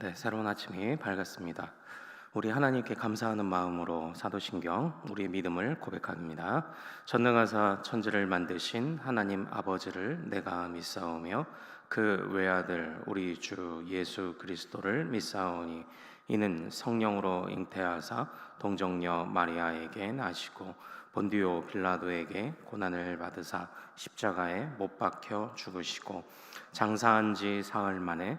네, 새로운 아침이 밝았습니다. 우리 하나님께 감사하는 마음으로 사도신경 우리의 믿음을 고백합니다. 전능하사 천지를 만드신 하나님 아버지를 내가 믿사오며 그 외아들 우리 주 예수 그리스도를 믿사오니 이는 성령으로 잉태하사 동정녀 마리아에게 나시고 본디오 빌라도에게 고난을 받으사 십자가에 못 박혀 죽으시고 장사한 지 사흘 만에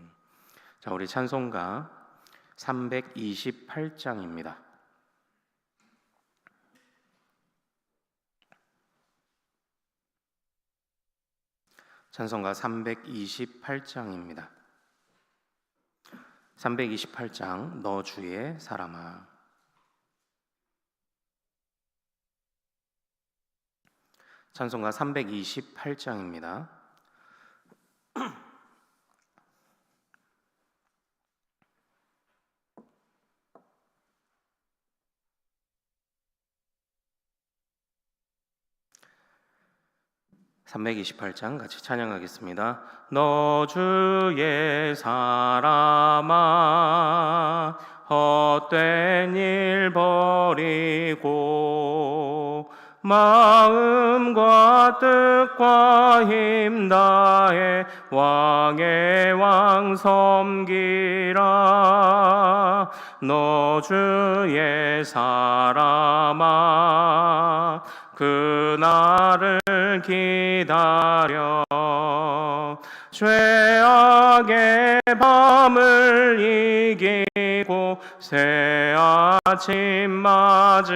자, 우리 찬송가 328장입니다. 찬송가 328장입니다. 328장 너 주의 사람아 찬송가 328장입니다. 328장 같이 찬양하겠습니다. 너 주의 사람아 헛된 일 버리고 마음과 뜻과 힘 다해 왕의 왕 섬기라 너 주의 사람아 그날을 기다려. 죄악의 밤을 이기고 새 아침 맞으라.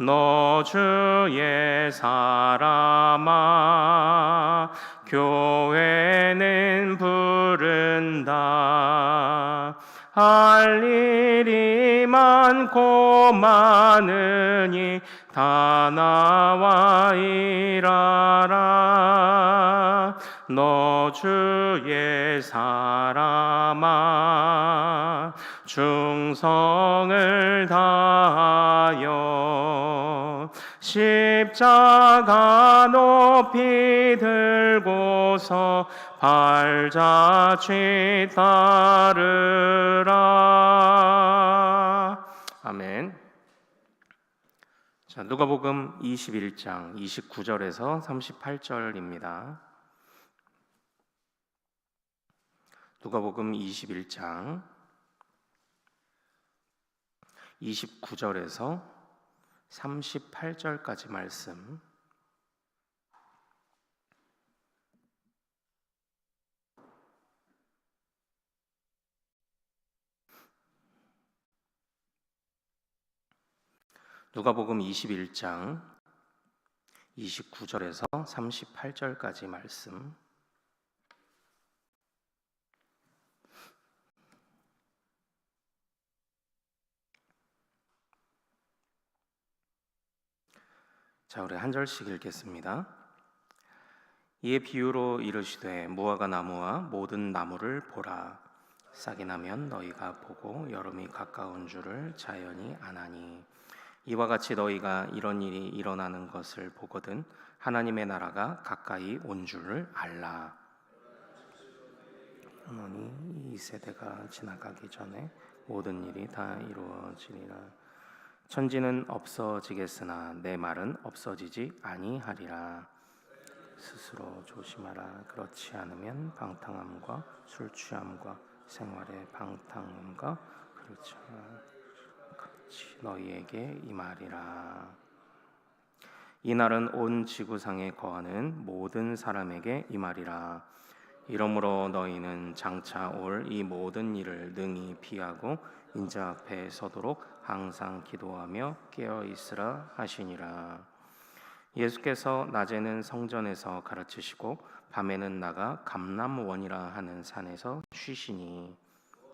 너 주의 사람아 교회는 부른다. 할 일이 많고 많으니 다 나와 일하라. 너 주의 사람아 충성을 다하여 십자가 높이 들고서 발자취 따르라 아멘. 자, 누가복음 21장 29절에서 38절입니다. 누가복음 21장 29절에서 38절까지 말씀 누가복음 21장 29절에서 38절까지 말씀. 자, 우리 한 절씩 읽겠습니다. 이에 비유로 이르시되 무화과 나무와 모든 나무를 보라. 싹이 나면 너희가 보고 여름이 가까운 줄을 자연히 아나니 이와 같이 너희가 이런 일이 일어나는 것을 보거든 하나님의 나라가 가까이 온 줄을 알라. 너니 이 세대가 지나가기 전에 모든 일이 다 이루어지리라. 천지는 없어지겠으나 내 말은 없어지지 아니하리라. 스스로 조심하라. 그렇지 않으면 방탕함과 술 취함과 생활의 방탕함과 그렇지 그 렇지 너희에게 이 말이라. 이 날은 온 지구상에 거하는 모든 사람에게 이 말이라. 이러므로 너희는 장차 올 이 모든 일을 능히 피하고 인자 앞에 서도록 항상 기도하며 깨어 있으라 하시니라. 예수께서 낮에는 성전에서 가르치시고 밤에는 나가 감람원이라 하는 산에서 쉬시니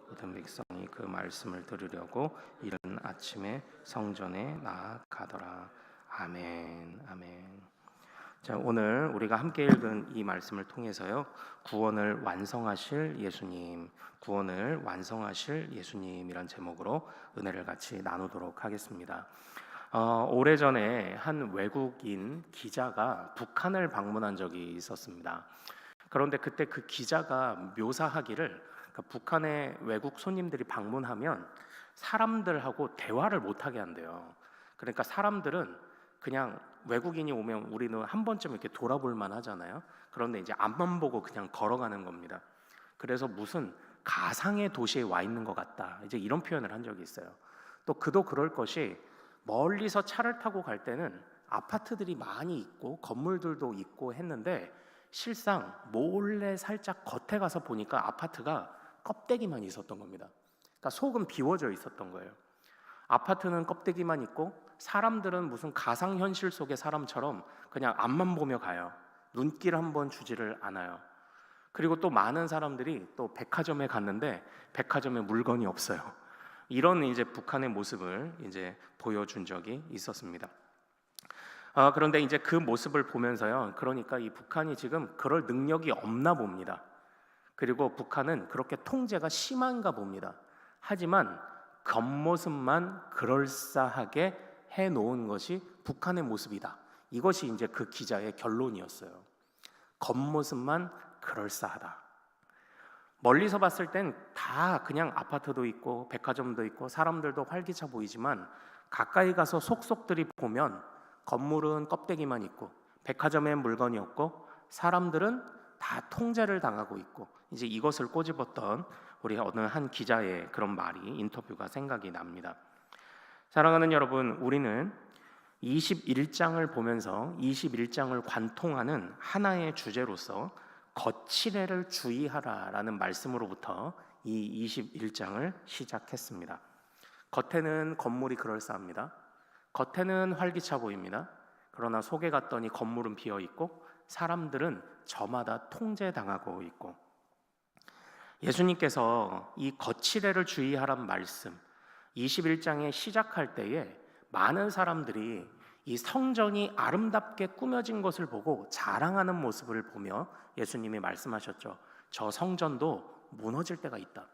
모든 백성이 그 말씀을 들으려고 이른 아침에 성전에 나아가더라. 아멘. 아멘. 자, 오늘 우리가 함께 읽은 이 말씀을 통해서요. 구원을 완성하실 예수님, 구원을 완성하실 예수님이란 제목으로 은혜를 같이 나누도록 하겠습니다. 어, 오래전에 한 외국인 기자가 북한을 방문한 적이 있었습니다. 그런데 그때 그 기자가 묘사하기를 그러니까 북한의 외국 손님들이 방문하면 사람들하고 대화를 못하게 한대요. 그러니까 사람들은 그냥 외국인이 오면 우리는 한 번쯤 이렇게 돌아볼 만 하잖아요. 그런데 이제 앞만 보고 그냥 걸어가는 겁니다. 그래서 무슨 가상의 도시에 와 있는 것 같다. 이제 이런 표현을 한 적이 있어요. 또 그도 그럴 것이 멀리서 차를 타고 갈 때는 아파트들이 많이 있고 건물들도 있고 했는데 실상 몰래 살짝 겉에 가서 보니까 아파트가 껍데기만 있었던 겁니다. 그러니까 속은 비워져 있었던 거예요. 아파트는 껍데기만 있고 사람들은 무슨 가상 현실 속의 사람처럼 그냥 앞만 보며 가요. 눈길 한 번 주지를 않아요. 그리고 또 많은 사람들이 또 백화점에 갔는데 백화점에 물건이 없어요. 이런 이제 북한의 모습을 이제 보여준 적이 있었습니다. 아, 그런데 이제 그 모습을 보면서요. 그러니까 이 북한이 지금 그럴 능력이 없나 봅니다. 그리고 북한은 그렇게 통제가 심한가 봅니다. 하지만 겉모습만 그럴싸하게 해 놓은 것이 북한의 모습이다. 이것이 이제 그 기자의 결론이었어요. 겉모습만 그럴싸하다. 멀리서 봤을 땐 다 그냥 아파트도 있고 백화점도 있고 사람들도 활기차 보이지만 가까이 가서 속속들이 보면 건물은 껍데기만 있고 백화점엔 물건이 없고 사람들은 다 통제를 당하고 있고 이제 이것을 꼬집었던 우리 어느 한 기자의 그런 말이 인터뷰가 생각이 납니다. 사랑하는 여러분, 우리는 21장을 보면서 21장을 관통하는 하나의 주제로서 거칠애를 주의하라라는 말씀으로부터 이 21장을 시작했습니다. 겉에는 건물이 그럴싸합니다. 겉에는 활기차 보입니다. 그러나 속에 갔더니 건물은 비어 있고 사람들은 저마다 통제당하고 있고 예수님께서 이 거칠애를 주의하란 말씀 21장에 시작할 때에 많은 사람들이 이 성전이 아름답게 꾸며진 것을 보고 자랑하는 모습을 보며 예수님이 말씀하셨죠. 저 성전도 무너질 때가 있다.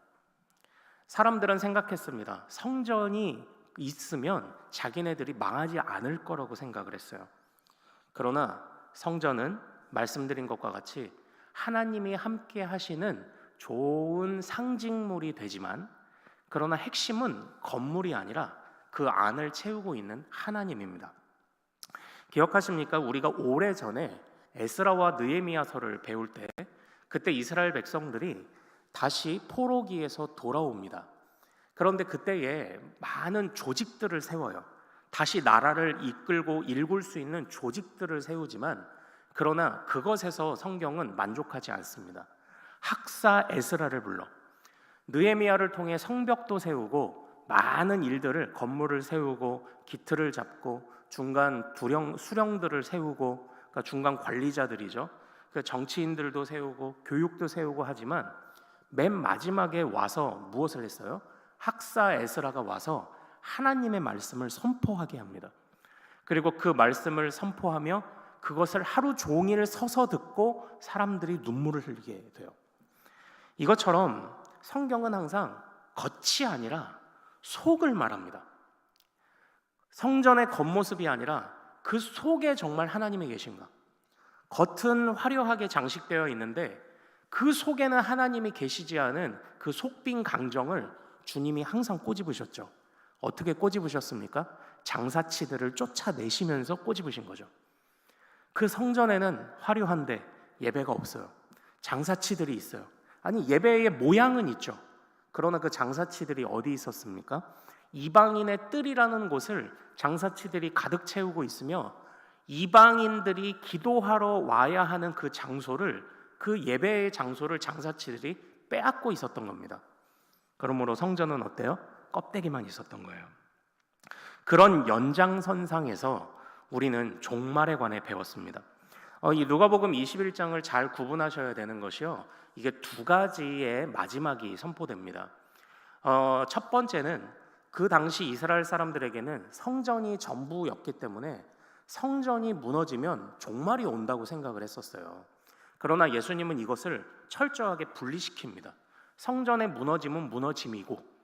사람들은 생각했습니다. 성전이 있으면 자기네들이 망하지 않을 거라고 생각을 했어요. 그러나 성전은 말씀드린 것과 같이 하나님이 함께 하시는 좋은 상징물이 되지만 그러나 핵심은 건물이 아니라 그 안을 채우고 있는 하나님입니다. 기억하십니까? 우리가 오래 전에 에스라와 느헤미야서를 배울 때 그때 이스라엘 백성들이 다시 포로기에서 돌아옵니다. 그런데 그때에 많은 조직들을 세워요. 다시 나라를 이끌고 일굴 수 있는 조직들을 세우지만 그러나 그것에서 성경은 만족하지 않습니다. 학사 에스라를 불러 느헤미야를 통해 성벽도 세우고 많은 일들을 건물을 세우고 기틀을 잡고 중간 두령 수령들을 세우고 그러니까 중간 관리자들이죠. 그 정치인들도 세우고 교육도 세우고 하지만 맨 마지막에 와서 무엇을 했어요? 학사 에스라가 와서 하나님의 말씀을 선포하게 합니다. 그리고 그 말씀을 선포하며 그것을 하루 종일 서서 듣고 사람들이 눈물을 흘리게 돼요. 이것처럼 성경은 항상 겉이 아니라 속을 말합니다. 성전의 겉모습이 아니라 그 속에 정말 하나님이 계신가? 겉은 화려하게 장식되어 있는데 그 속에는 하나님이 계시지 않은 그 속빈 강정을 주님이 항상 꼬집으셨죠. 어떻게 꼬집으셨습니까? 장사치들을 쫓아내시면서 꼬집으신 거죠. 그 성전에는 화려한데 예배가 없어요. 장사치들이 있어요. 아니 예배의 모양은 있죠. 그러나 그 장사치들이 어디 있었습니까? 이방인의 뜰이라는 곳을 장사치들이 가득 채우고 있으며 이방인들이 기도하러 와야 하는 그 장소를 그 예배의 장소를 장사치들이 빼앗고 있었던 겁니다. 그러므로 성전은 어때요? 껍데기만 있었던 거예요. 그런 연장선상에서 우리는 종말에 관해 배웠습니다. 어, 이 누가복음 21장을 잘 구분하셔야 되는 것이요. 이게 두 가지의 마지막이 선포됩니다. 어, 첫 번째는 그 당시 이스라엘 사람들에게는 성전이 전부였기 때문에 성전이 무너지면 종말이 온다고 생각을 했었어요. 그러나 예수님은 이것을 철저하게 분리시킵니다. 성전의 무너짐은 무너짐이고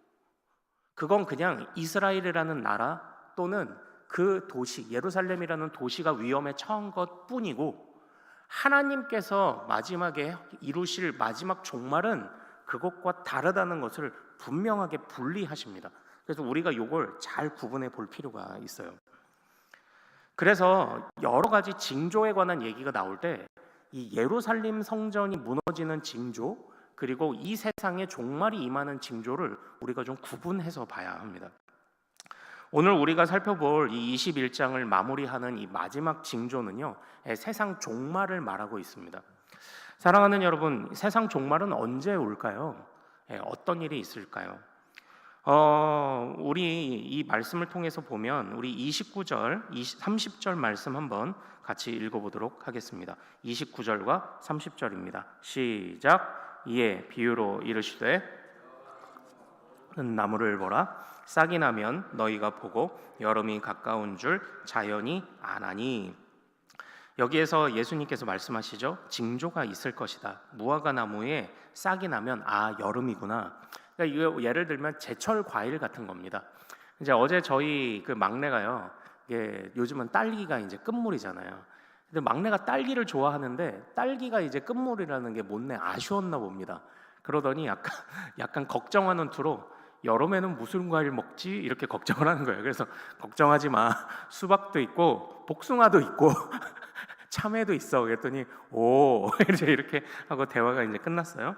그건 그냥 이스라엘이라는 나라 또는 그 도시 예루살렘이라는 도시가 위험에 처한 것뿐이고 하나님께서 마지막에 이루실 마지막 종말은 그것과 다르다는 것을 분명하게 분리하십니다. 그래서 우리가 이걸 잘 구분해 볼 필요가 있어요. 그래서 여러 가지 징조에 관한 얘기가 나올 때 이 예루살렘 성전이 무너지는 징조 그리고 이 세상에 종말이 임하는 징조를 우리가 좀 구분해서 봐야 합니다. 오늘 우리가 살펴볼 이 21장을 마무리하는 이 마지막 징조는요. 예, 세상 종말을 말하고 있습니다. 사랑하는 여러분, 세상 종말은 언제 올까요? 예, 어떤 일이 있을까요? 어, 우리 이 말씀을 통해서 보면 우리 29절, 20, 30절 말씀 한번 같이 읽어보도록 하겠습니다. 29절과 30절입니다. 시작. 이에 비유로 이르시되 나무를 보라 싹이 나면 너희가 보고 여름이 가까운 줄 자연이 아나니. 여기에서 예수님께서 말씀하시죠. 징조가 있을 것이다. 무화과 나무에 싹이 나면 아 여름이구나. 그러니까 이거 예를 들면 제철 과일 같은 겁니다. 이제 어제 저희 그 막내가요 이게 요즘은 딸기가 이제 끝물이잖아요. 근데 막내가 딸기를 좋아하는데 딸기가 이제 끝물이라는 게 못내 아쉬웠나 봅니다. 그러더니 약간 약간 걱정하는 투로 여름에는 무슨 과일 먹지 이렇게 걱정을 하는 거예요. 그래서 걱정하지 마. 수박도 있고 복숭아도 있고 참외도 있어. 그랬더니 오 이제 이렇게 하고 대화가 이제 끝났어요.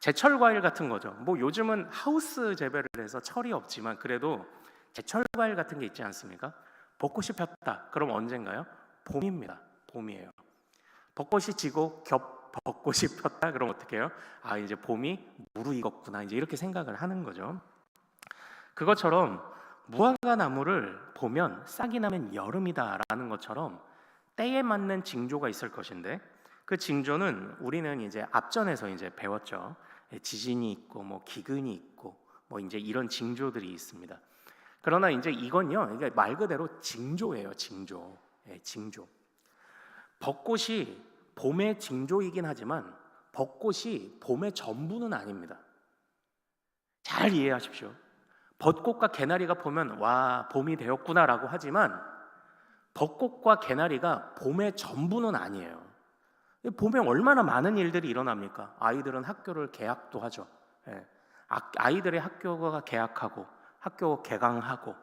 제철 과일 같은 거죠. 뭐 요즘은 하우스 재배를 해서 철이 없지만 그래도 제철 과일 같은 게 있지 않습니까? 벚꽃이 폈다. 그럼 언젠가요? 봄입니다. 봄이에요. 벚꽃이 지고 겹 벚꽃이 폈다 그럼 어떻게 해요? 아 이제 봄이 무르익었구나 이제 이렇게 생각을 하는 거죠. 그것처럼 무화과 나무를 보면 싹이 나면 여름이다라는 것처럼 때에 맞는 징조가 있을 것인데 그 징조는 우리는 이제 앞전에서 이제 배웠죠. 지진이 있고 뭐 기근이 있고 뭐 이제 이런 징조들이 있습니다. 그러나 이제 이건요, 이게 말 그대로 징조예요, 징조. 예, 징조. 벚꽃이 봄의 징조이긴 하지만 벚꽃이 봄의 전부는 아닙니다. 잘 이해하십시오. 벚꽃과 개나리가 보면 와 봄이 되었구나라고 하지만 벚꽃과 개나리가 봄의 전부는 아니에요. 봄에 얼마나 많은 일들이 일어납니까? 아이들은 학교를 개학도 하죠. 예. 아, 아이들의 학교가 개학하고 학교 개강하고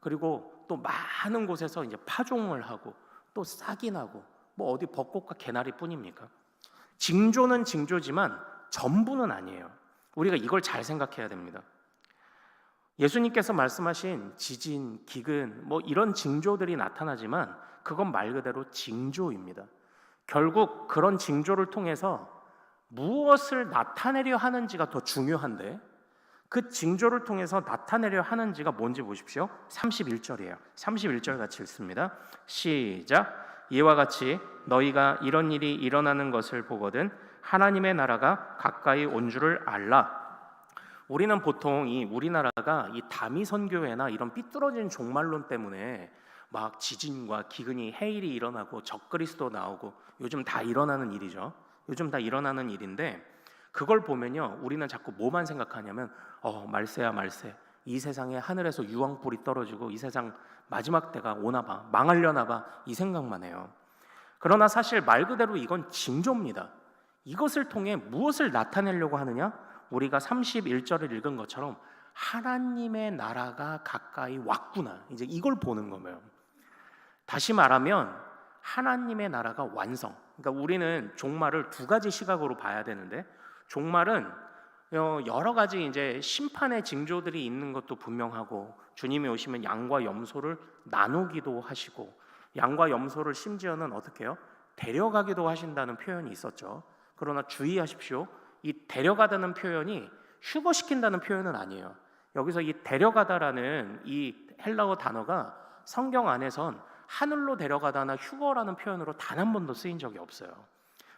그리고 또 많은 곳에서 이제 파종을 하고 또 싹이 나고 뭐 어디 벚꽃과 개나리뿐입니까? 징조는 징조지만 전부는 아니에요. 우리가 이걸 잘 생각해야 됩니다. 예수님께서 말씀하신 지진, 기근, 뭐 이런 징조들이 나타나지만 그건 말 그대로 징조입니다. 결국 그런 징조를 통해서 무엇을 나타내려 하는지가 더 중요한데 그 징조를 통해서 나타내려 하는지가 뭔지 보십시오. 31절이에요. 31절 같이 읽습니다. 시작. 이와 같이 너희가 이런 일이 일어나는 것을 보거든 하나님의 나라가 가까이 온 줄을 알라. 우리는 보통 이 우리나라가 이 다미 선교회나 이런 삐뚤어진 종말론 때문에 막 지진과 기근이 해일이 일어나고 적그리스도 나오고 요즘 다 일어나는 일이죠. 요즘 다 일어나는 일인데 그걸 보면요 우리는 자꾸 뭐만 생각하냐면 어 말세야 말세 이 세상에 하늘에서 유황불이 떨어지고 이 세상 마지막 때가 오나 봐 망하려나 봐 이 생각만 해요. 그러나 사실 말 그대로 이건 징조입니다. 이것을 통해 무엇을 나타내려고 하느냐? 우리가 31절을 읽은 것처럼 하나님의 나라가 가까이 왔구나. 이제 이걸 보는 거예요. 다시 말하면 하나님의 나라가 완성. 그러니까 우리는 종말을 두 가지 시각으로 봐야 되는데 종말은 어, 여러 가지 이제 심판의 징조들이 있는 것도 분명하고 주님이 오시면 양과 염소를 나누기도 하시고 양과 염소를 심지어는 어떻게 해요? 데려가기도 하신다는 표현이 있었죠. 그러나 주의하십시오. 이 데려가다는 표현이 휴거시킨다는 표현은 아니에요. 여기서 이 데려가다라는 이 헬라어 단어가 성경 안에선 하늘로 데려가다나 휴거라는 표현으로 단 한 번도 쓰인 적이 없어요.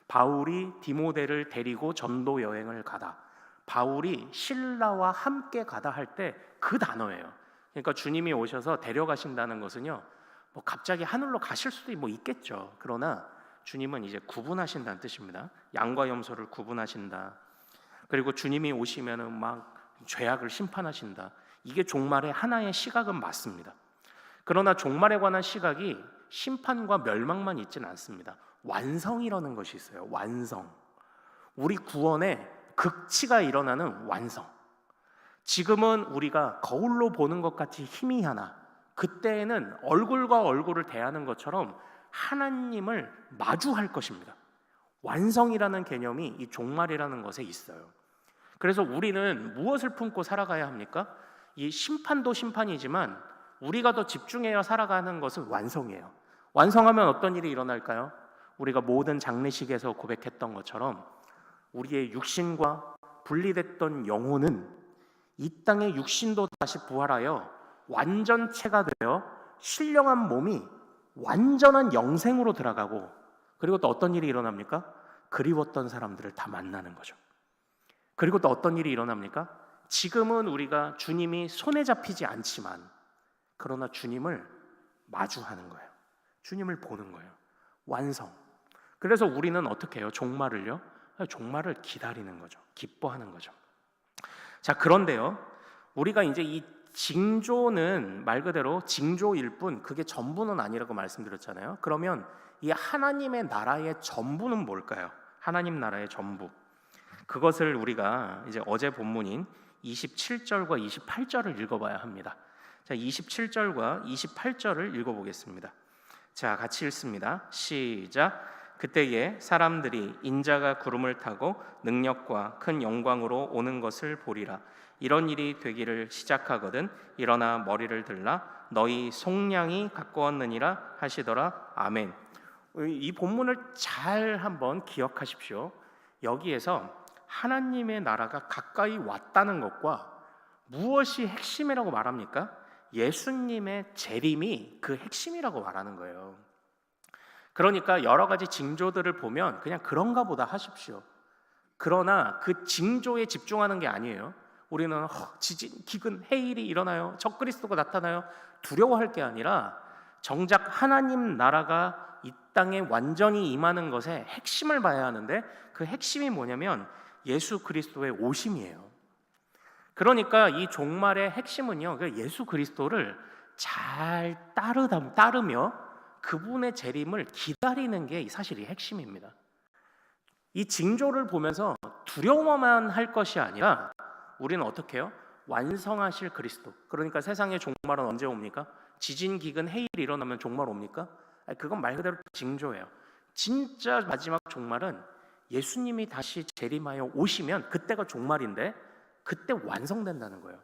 바울이 디모데를 데리고 전도 여행을 가다. 바울이 신라와 함께 가다 할 때 그 단어예요. 그러니까 주님이 오셔서 데려가신다는 것은요. 뭐 갑자기 하늘로 가실 수도 뭐 있겠죠. 그러나 주님은 이제 구분하신다는 뜻입니다. 양과 염소를 구분하신다. 그리고 주님이 오시면은 막 죄악을 심판하신다. 이게 종말의 하나의 시각은 맞습니다. 그러나 종말에 관한 시각이 심판과 멸망만 있지는 않습니다. 완성이라는 것이 있어요. 완성. 우리 구원의 극치가 일어나는 완성. 지금은 우리가 거울로 보는 것 같이 희미하나 그때에는 얼굴과 얼굴을 대하는 것처럼 하나님을 마주할 것입니다. 완성이라는 개념이 이 종말이라는 것에 있어요. 그래서 우리는 무엇을 품고 살아가야 합니까? 이 심판도 심판이지만 우리가 더 집중해야 살아가는 것은 완성이에요. 완성하면 어떤 일이 일어날까요? 우리가 모든 장례식에서 고백했던 것처럼 우리의 육신과 분리됐던 영혼은 이 땅의 육신도 다시 부활하여 완전체가 되어 신령한 몸이 완전한 영생으로 들어가고 그리고 또 어떤 일이 일어납니까? 그리웠던 사람들을 다 만나는 거죠. 그리고 또 어떤 일이 일어납니까? 지금은 우리가 주님이 손에 잡히지 않지만 그러나 주님을 마주하는 거예요. 주님을 보는 거예요. 완성. 그래서 우리는 어떻게 해요? 종말을요? 종말을 기다리는 거죠. 기뻐하는 거죠. 자, 그런데요. 우리가 이제 이 징조는 말 그대로 징조일 뿐 그게 전부는 아니라고 말씀드렸잖아요. 그러면 이 하나님의 나라의 전부는 뭘까요? 하나님 나라의 전부. 그것을 우리가 이제 어제 본문인 27절과 28절을 읽어봐야 합니다. 자, 27절과 28절을 읽어보겠습니다. 자, 같이 읽습니다. 시작. 그때에 사람들이 인자가 구름을 타고 능력과 큰 영광으로 오는 것을 보리라. 이런 일이 되기를 시작하거든 일어나 머리를 들라 너희 속량이 가까웠느니라 하시더라. 아멘. 이 본문을 잘 한번 기억하십시오. 여기에서 하나님의 나라가 가까이 왔다는 것과 무엇이 핵심이라고 말합니까? 예수님의 재림이 그 핵심이라고 말하는 거예요. 그러니까 여러 가지 징조들을 보면 그냥 그런가 보다 하십시오. 그러나 그 징조에 집중하는 게 아니에요. 우리는 허, 지진, 기근, 해일이 일어나요. 적그리스도가 나타나요. 두려워할 게 아니라 정작 하나님 나라가 이 땅에 완전히 임하는 것의 핵심을 봐야 하는데 그 핵심이 뭐냐면 예수 그리스도의 오심이에요. 그러니까 이 종말의 핵심은요, 그 예수 그리스도를 잘 따르다, 따르며 그분의 재림을 기다리는 게 사실 이 핵심입니다. 이 징조를 보면서 두려워만 할 것이 아니라 우리는 어떻게 해요? 완성하실 그리스도. 그러니까 세상의 종말은 언제 옵니까? 지진, 기근, 해일이 일어나면 종말 옵니까? 그건 말 그대로 징조예요. 진짜 마지막 종말은 예수님이 다시 재림하여 오시면 그때가 종말인데 그때 완성된다는 거예요.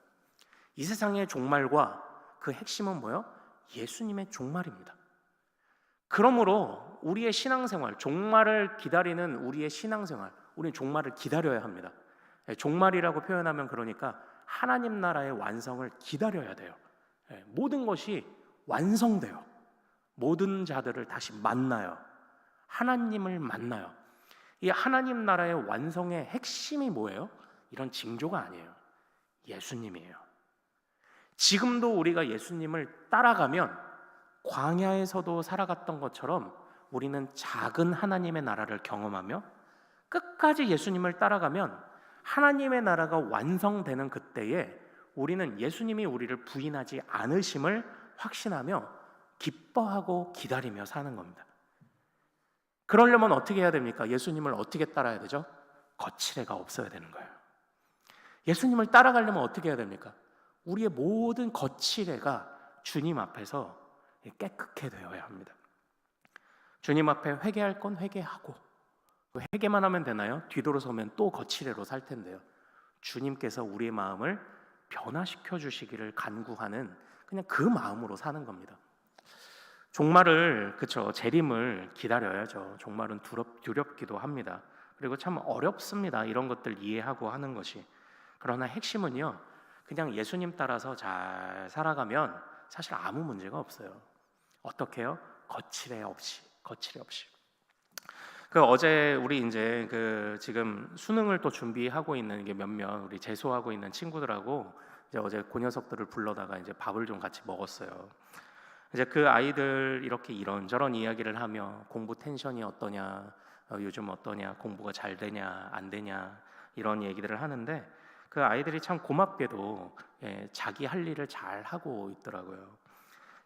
이 세상의 종말과 그 핵심은 뭐요? 예수님의 종말입니다. 그러므로 우리의 신앙생활, 종말을 기다리는 우리의 신앙생활, 우리는 종말을 기다려야 합니다. 예, 종말이라고 표현하면 그러니까 하나님 나라의 완성을 기다려야 돼요. 예, 모든 것이 완성돼요. 모든 자들을 다시 만나요. 하나님을 만나요. 이 하나님 나라의 완성의 핵심이 뭐예요? 이런 징조가 아니에요. 예수님이에요. 지금도 우리가 예수님을 따라가면 광야에서도 살아갔던 것처럼 우리는 작은 하나님의 나라를 경험하며 끝까지 예수님을 따라가면 하나님의 나라가 완성되는 그때에 우리는 예수님이 우리를 부인하지 않으심을 확신하며 기뻐하고 기다리며 사는 겁니다. 그러려면 어떻게 해야 됩니까? 예수님을 어떻게 따라야 되죠? 거칠애가 없어야 되는 거예요. 예수님을 따라가려면 어떻게 해야 됩니까? 우리의 모든 거칠애가 주님 앞에서 깨끗해 되어야 합니다. 주님 앞에 회개할 건 회개하고 회개만 하면 되나요? 뒤돌아서면 또 거칠애로 살 텐데요. 주님께서 우리의 마음을 변화시켜 주시기를 간구하는 그냥 그 마음으로 사는 겁니다. 종말을 그쵸 재림을 기다려야죠. 종말은 두렵, 두렵기도 합니다. 그리고 참 어렵습니다. 이런 것들 이해하고 하는 것이. 그러나 핵심은요. 그냥 예수님 따라서 잘 살아가면 사실 아무 문제가 없어요. 어떻게요? 거칠애 없이, 거칠애 없이. 그 어제 우리 이제 그 지금 수능을 또 준비하고 있는 게 몇몇 우리 재수하고 있는 친구들하고 이제 어제 그 녀석들을 불러다가 이제 밥을 좀 같이 먹었어요. 이제 그 아이들 이렇게 이런저런 이야기를 하며 공부 텐션이 어떠냐, 어, 요즘 어떠냐, 공부가 잘 되냐, 안 되냐 이런 얘기들을 하는데 그 아이들이 참 고맙게도 예, 자기 할 일을 잘 하고 있더라고요.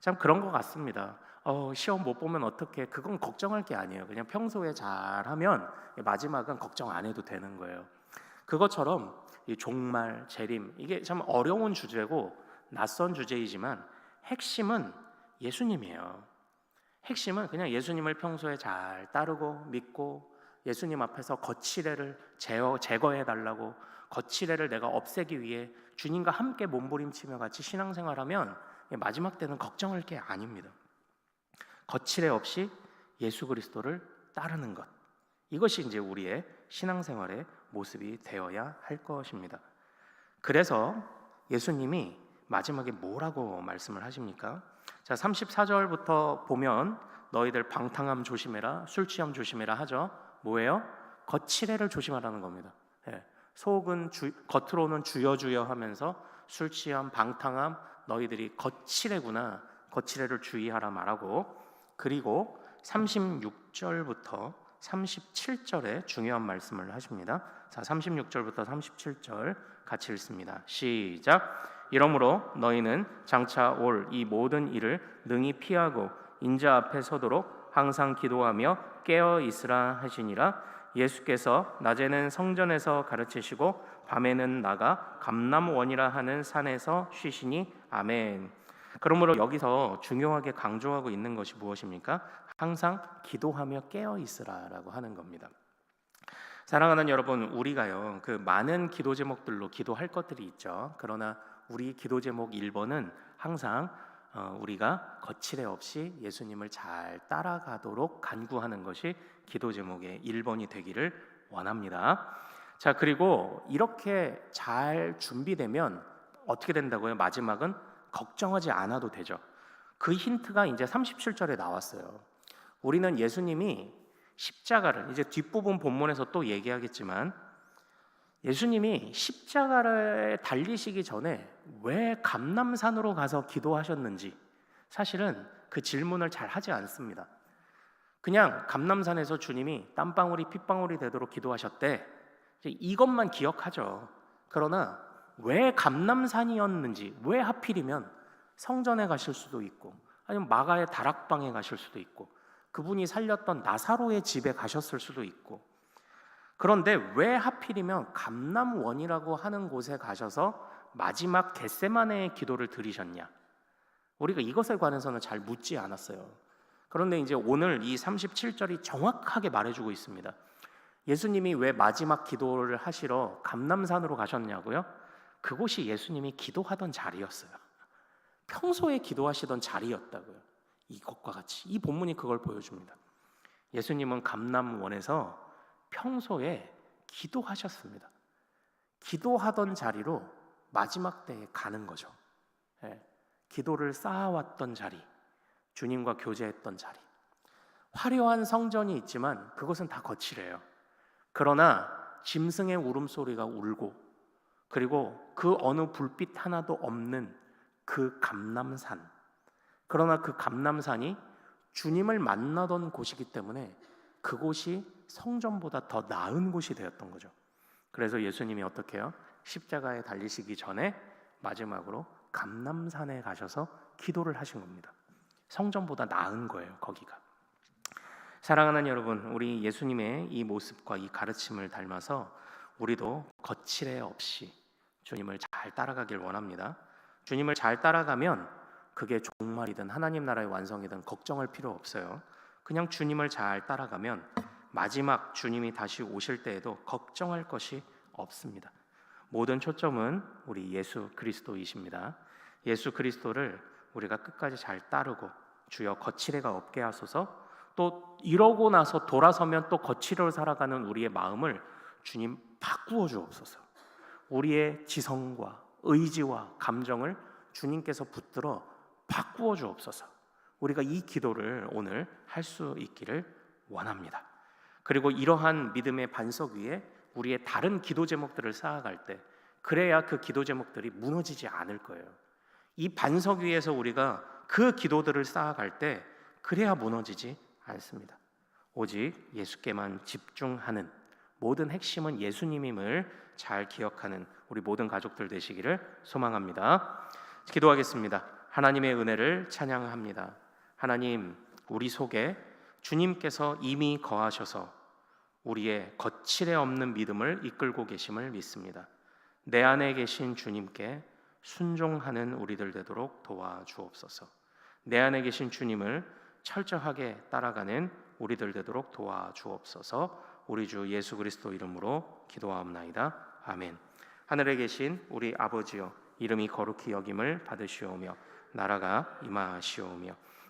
참 그런 것 같습니다. 어, 시험 못 보면 어떻게? 그건 걱정할 게 아니에요. 그냥 평소에 잘하면 마지막은 걱정 안 해도 되는 거예요. 그것처럼 이 종말, 재림 이게 참 어려운 주제고 낯선 주제이지만 핵심은 예수님이에요. 핵심은 그냥 예수님을 평소에 잘 따르고 믿고 예수님 앞에서 거칠애를 제어, 제거해 달라고 거칠애를 내가 없애기 위해 주님과 함께 몸부림치며 같이 신앙생활하면 마지막 때는 걱정할 게 아닙니다. 거칠애 없이 예수 그리스도를 따르는 것 이것이 이제 우리의 신앙생활의 모습이 되어야 할 것입니다. 그래서 예수님이 마지막에 뭐라고 말씀을 하십니까? 자, 34절부터 보면 너희들 방탕함 조심해라, 술 취함 조심해라 하죠. 뭐예요? 거칠애를 조심하라는 겁니다. 예. 속은 주, 겉으로는 주여 주여 하면서 술 취함, 방탕함 너희들이 거칠애구나. 거칠애를 주의하라 말하고 그리고 36절부터 37절에 중요한 말씀을 하십니다. 자, 36절부터 37절 같이 읽습니다. 시작. 이러므로 너희는 장차 올 이 모든 일을 능히 피하고 인자 앞에 서도록 항상 기도하며 깨어 있으라 하시니라. 예수께서 낮에는 성전에서 가르치시고 밤에는 나가 감남원이라 하는 산에서 쉬시니 아멘. 그러므로 여기서 중요하게 강조하고 있는 것이 무엇입니까? 항상 기도하며 깨어 있으라라고 하는 겁니다. 사랑하는 여러분, 우리가요 그 많은 기도 제목들로 기도할 것들이 있죠. 그러나 우리 기도 제목 1번은 항상 어, 우리가 거칠애 없이 예수님을 잘 따라가도록 간구하는 것이 기도 제목의 1번이 되기를 원합니다. 자, 그리고 이렇게 잘 준비되면 어떻게 된다고요? 마지막은 걱정하지 않아도 되죠. 그 힌트가 이제 37절에 나왔어요. 우리는 예수님이 십자가를 이제 뒷부분 본문에서 또 얘기하겠지만 예수님이 십자가를 달리시기 전에 왜 감남산으로 가서 기도하셨는지 사실은 그 질문을 잘 하지 않습니다. 그냥 감남산에서 주님이 땀방울이 핏방울이 되도록 기도하셨대. 이것만 기억하죠. 그러나 왜 감남산이었는지, 왜 하필이면 성전에 가실 수도 있고, 아니면 마가의 다락방에 가실 수도 있고, 그분이 살렸던 나사로의 집에 가셨을 수도 있고, 그런데 왜 하필이면 감남원이라고 하는 곳에 가셔서 마지막 겟세마네의 기도를 드리셨냐? 우리가 이것에 관해서는 잘 묻지 않았어요. 그런데 이제 오늘 이 37절이 정확하게 말해주고 있습니다. 예수님이 왜 마지막 기도를 하시러 감남산으로 가셨냐고요? 그곳이 예수님이 기도하던 자리였어요. 평소에 기도하시던 자리였다고요. 이것과 같이 이 본문이 그걸 보여줍니다. 예수님은 감남원에서 평소에 기도하셨습니다. 기도하던 자리로 마지막 때에 가는 거죠. 예, 기도를 쌓아왔던 자리, 주님과 교제했던 자리. 화려한 성전이 있지만 그것은 다 거칠해요. 그러나 짐승의 울음소리가 울고 그리고 그 어느 불빛 하나도 없는 그 감남산. 그러나 그 감남산이 주님을 만나던 곳이기 때문에 그곳이 성전보다 더 나은 곳이 되었던 거죠. 그래서 예수님이 어떻게 해요? 십자가에 달리시기 전에 마지막으로 감남산에 가셔서 기도를 하신 겁니다. 성전보다 나은 거예요, 거기가. 사랑하는 여러분, 우리 예수님의 이 모습과 이 가르침을 닮아서 우리도 거칠애 없이 주님을 잘 따라가길 원합니다. 주님을 잘 따라가면 그게 종말이든 하나님 나라의 완성이든 걱정할 필요 없어요. 그냥 주님을 잘 따라가면 마지막 주님이 다시 오실 때에도 걱정할 것이 없습니다. 모든 초점은 우리 예수 그리스도이십니다. 예수 그리스도를 우리가 끝까지 잘 따르고 주여 거칠애가 없게 하소서 또 이러고 나서 돌아서면 또 거칠어로 살아가는 우리의 마음을 주님 바꾸어 주옵소서. 우리의 지성과 의지와 감정을 주님께서 붙들어 바꾸어 주옵소서. 우리가 이 기도를 오늘 할 수 있기를 원합니다. 그리고 이러한 믿음의 반석 위에 우리의 다른 기도 제목들을 쌓아갈 때 그래야 그 기도 제목들이 무너지지 않을 거예요. 이 반석 위에서 우리가 그 기도들을 쌓아갈 때 그래야 무너지지 않습니다. 오직 예수께만 집중하는 모든 핵심은 예수님임을 잘 기억하는 우리 모든 가족들 되시기를 소망합니다. 기도하겠습니다. 하나님의 은혜를 찬양합니다. 하나님, 우리 속에 주님께서 이미 거하셔서 우리의 거칠에 없는 믿음을 이끌고 계심을 믿습니다. 내 안에 계신 주님께 순종하는 우리들 되도록 도와주옵소서. 내 안에 계신 주님을 철저하게 따라가는 우리들 되도록 도와주옵소서. 우리 주 예수 그리스도 이름으로 기도하옵나이다. 아멘. 하늘에 계신 우리 아버지여 이름이 거룩히 여김을 받으시오며 나라가 임하시오며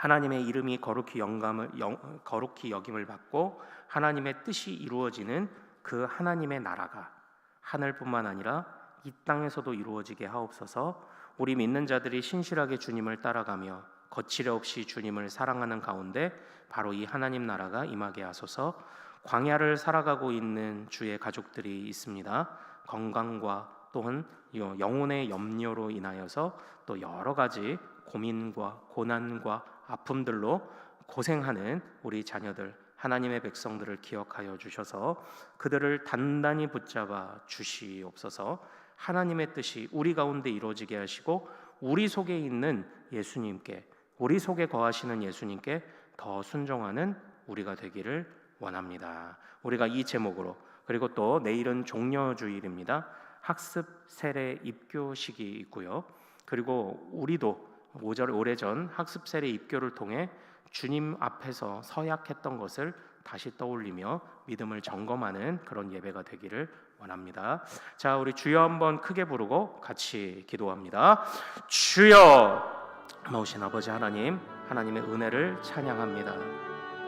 하나님의 이름이 거룩히 영감을 영, 거룩히 여김을 받고 하나님의 뜻이 이루어지는 그 하나님의 나라가 하늘뿐만 아니라 이 땅에서도 이루어지게 하옵소서. 우리 믿는 자들이 신실하게 주님을 따라가며 거칠애 없이 주님을 사랑하는 가운데 바로 이 하나님 나라가 임하게 하소서. 광야를 살아가고 있는 주의 가족들이 있습니다. 건강과 또한 영혼의 염려로 인하여서 또 여러 가지 고민과 고난과 아픔들로 고생하는 우리 자녀들 하나님의 백성들을 기억하여 주셔서 그들을 단단히 붙잡아 주시옵소서. 하나님의 뜻이 우리 가운데 이루어지게 하시고 우리 속에 있는 예수님께 우리 속에 거하시는 예수님께 더 순종하는 우리가 되기를 원합니다. 우리가 이 제목으로 그리고 또 내일은 종려 주일입니다. 학습 세례 입교식이 있고요. 그리고 우리도 오절 오래전 학습 세례 입교를 통해 주님 앞에서 서약했던 것을 다시 떠올리며 믿음을 점검하는 그런 예배가 되기를 원합니다. 자, 우리 주여 한번 크게 부르고 같이 기도합니다. 주여 모신 아버지 하나님, 하나님의 은혜를 찬양합니다.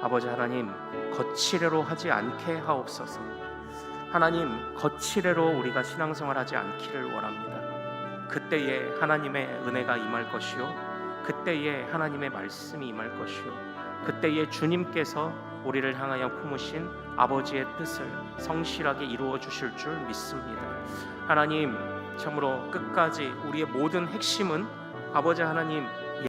아버지 하나님, 거칠애로 하지 않게 하옵소서. 하나님, 거칠애로 우리가 신앙생활하지 않기를 원합니다. 그때에 하나님의 은혜가 임할 것이요 그때에 하나님의 말씀이 임할 것이요 그때에 주님께서 우리를 향하여 품으신 아버지의 뜻을 성실하게 이루어 주실 줄 믿습니다. 하나님 참으로 끝까지 우리의 모든 핵심은 아버지 하나님